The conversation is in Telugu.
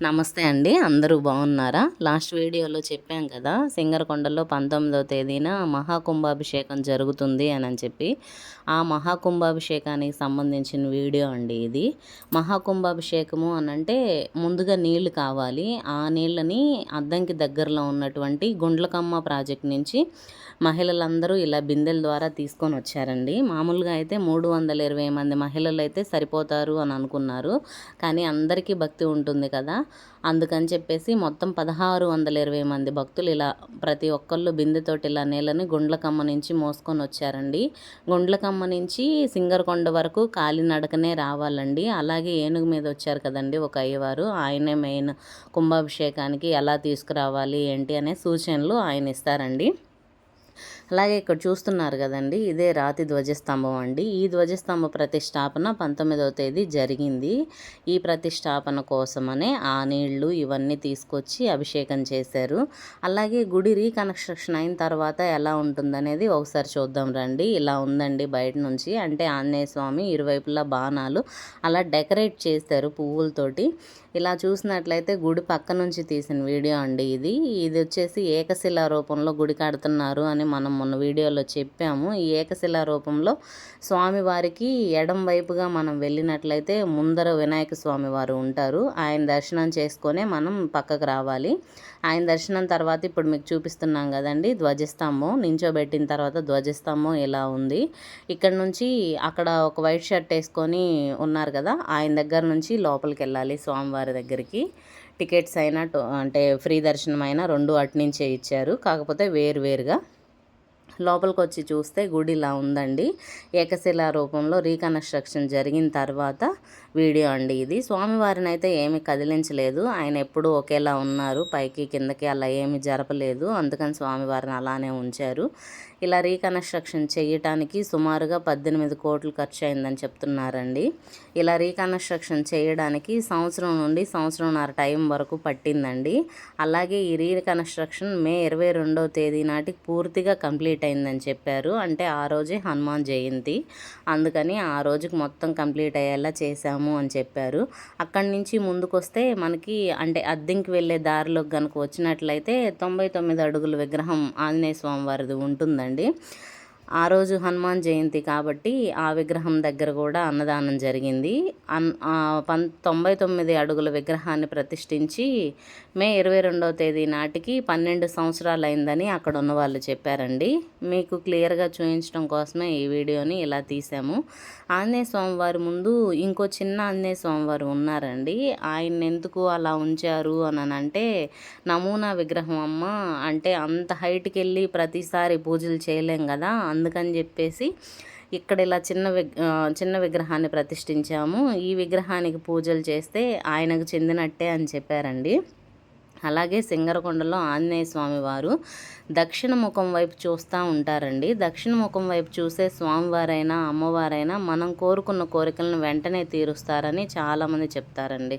నమస్తే అండి అందరూ బాగున్నారా? లాస్ట్ వీడియోలో చెప్పాం కదా సింగరకొండలో పంతొమ్మిదవ తేదీన మహాకుంభాభిషేకం జరుగుతుంది అని అని చెప్పి. ఆ మహాకుంభాభిషేకానికి సంబంధించిన వీడియో అండి ఇది. మహాకుంభాభిషేకము అని అంటే ముందుగా నీళ్ళు కావాలి. ఆ నీళ్ళని అద్దంకి దగ్గరలో ఉన్నటువంటి గుండ్లకమ్మ ప్రాజెక్ట్ నుంచి మహిళలందరూ ఇలా బిందెల ద్వారా తీసుకొని వచ్చారండి. మామూలుగా అయితే మూడు వందల ఇరవై మంది మహిళలు అయితే సరిపోతారు అని అనుకున్నారు. కానీ అందరికీ భక్తి ఉంటుంది కదా. అందుకని చెప్పేసి మొత్తం పదహారు వందల ఇరవై మంది భక్తులు ఇలా ప్రతి ఒక్కళ్ళు బిందెతోటి ఇలా నీళ్ళని గుండ్లకమ్మ నుంచి మోసుకొని వచ్చారండి. గుండ్లకమ్మ నుంచి సింగర్కొండ వరకు కాలినడకనే రావాలండి. అలాగే ఏనుగు మీద వచ్చారు కదండి ఒక అయ్యవారు. ఆయనే మెయిన్ కుంభాభిషేకానికి ఎలా తీసుకురావాలి ఏంటి అనే సూచనలు ఆయన ఇస్తారండి. అలాగే ఇక్కడ చూస్తున్నారు కదండి ఇదే రాతి ధ్వజస్తంభం అండి. ఈ ధ్వజస్తంభ ప్రతిష్టాపన పంతొమ్మిదవ తేదీ జరిగింది. ఈ ప్రతిష్టాపన కోసమనే ఆ నీళ్ళు ఇవన్నీ తీసుకొచ్చి అభిషేకం చేశారు. అలాగే గుడి రీకన్స్ట్రక్షన్ అయిన తర్వాత ఎలా ఉంటుందనేది ఒకసారి చూద్దాం రండి. ఇలా ఉందండి బయట నుంచి. అంటే ఆంజనేయ స్వామి ఇరువైపులా బాణాలు అలా డెకరేట్ చేశారు పువ్వులతోటి. ఇలా చూసినట్లయితే గుడి పక్క నుంచి తీసిన వీడియో అండి ఇది. ఇది వచ్చేసి ఏకశిలా రూపంలో గుడి కడుతున్నారు అని మనం మొన్న వీడియోలో చెప్పాము. ఈ ఏకశిలా రూపంలో స్వామివారికి ఎడం వైపుగా మనం వెళ్ళినట్లయితే ముందర వినాయక స్వామి వారు ఉంటారు. ఆయన దర్శనం చేసుకొనే మనం పక్కకు రావాలి. ఆయన దర్శనం తర్వాత ఇప్పుడు మీకు చూపిస్తున్నాం కదండి ధ్వజస్తంభం. నించోబెట్టిన తర్వాత ధ్వజస్తంభం ఇలా ఉంది. ఇక్కడ నుంచి అక్కడ ఒక వైట్ షర్ట్ వేసుకొని ఉన్నారు కదా ఆయన దగ్గర నుంచి లోపలికి వెళ్ళాలి స్వామివారి దగ్గరికి. టికెట్స్ అయినా అంటే ఫ్రీ దర్శనం అయినా రెండు అటు నుంచే ఇచ్చారు. కాకపోతే వేరు వేరుగా లోపలికి వచ్చి చూస్తే గుడి ఇలా ఉందండి. ఏకశిలా రూపంలో రీకన్స్ట్రక్షన్ జరిగిన తర్వాత వీడియో అండి ఇది. స్వామివారిని అయితే ఏమి కదిలించలేదు. ఆయన ఎప్పుడూ ఒకేలా ఉన్నారు. పైకి కిందకి అలా ఏమి జరపలేదు. అందుకని స్వామివారిని అలానే ఉంచారు. ఇలా రీకన్స్ట్రక్షన్ చేయటానికి సుమారుగా పద్దెనిమిది కోట్లు ఖర్చు అయిందని చెప్తున్నారండి. ఇలా రీకన్స్ట్రక్షన్ చేయడానికి సంవత్సరం నుండి సంవత్సరంన్నర టైం వరకు పట్టిందండి. అలాగే ఈ రీకన్స్ట్రక్షన్ మే ఇరవై రెండవ తేదీ నాటికి పూర్తిగా కంప్లీట్ అయిందని చెప్పారు. అంటే ఆ రోజే హనుమాన్ జయంతి. అందుకని ఆ రోజుకి మొత్తం కంప్లీట్ అయ్యేలా చేశాము అని చెప్పారు. అక్కడి నుంచి ముందుకొస్తే మనకి అంటే అద్దెంకి వెళ్ళే దారిలోకి కనుక వచ్చినట్లయితే తొంభై తొమ్మిది అడుగుల విగ్రహం ఆంజనేయ స్వామి వారిది ఉంటుందండి. ఆ రోజు హనుమాన్ జయంతి కాబట్టి ఆ విగ్రహం దగ్గర కూడా అన్నదానం జరిగింది. అన్ పం తొంభై తొమ్మిది అడుగుల విగ్రహాన్ని ప్రతిష్ఠించి మే ఇరవై రెండవ తేదీ నాటికి పన్నెండు సంవత్సరాలు అయిందని అక్కడ ఉన్న వాళ్ళు చెప్పారండి. మీకు క్లియర్గా చూపించడం కోసమే ఈ వీడియోని ఇలా తీసాము. ఆంజనేయ స్వామివారి ముందు ఇంకో చిన్న ఆంజనేయ స్వామివారు ఉన్నారండి. ఆయన ఎందుకు అలా ఉంచారు అని అంటే నమూనా విగ్రహం అమ్మ అంటే అంత హైట్కి వెళ్ళి ప్రతిసారి పూజలు చేయలేం కదా అందుకని చెప్పేసి ఇక్కడ ఇలా చిన్న విగ్ చిన్న విగ్రహాన్ని ప్రతిష్ఠించాము. ఈ విగ్రహానికి పూజలు చేస్తే ఆయనకు చెందినట్టే అని చెప్పారండి. అలాగే సింగరకొండలో ఆంజనేయ స్వామి వారు దక్షిణ ముఖం వైపు చూస్తూ ఉంటారండి. దక్షిణ ముఖం వైపు చూసే స్వామివారైనా అమ్మవారైనా మనం కోరుకున్న కోరికలను వెంటనే తీరుస్తారని చాలామంది చెప్తారండి.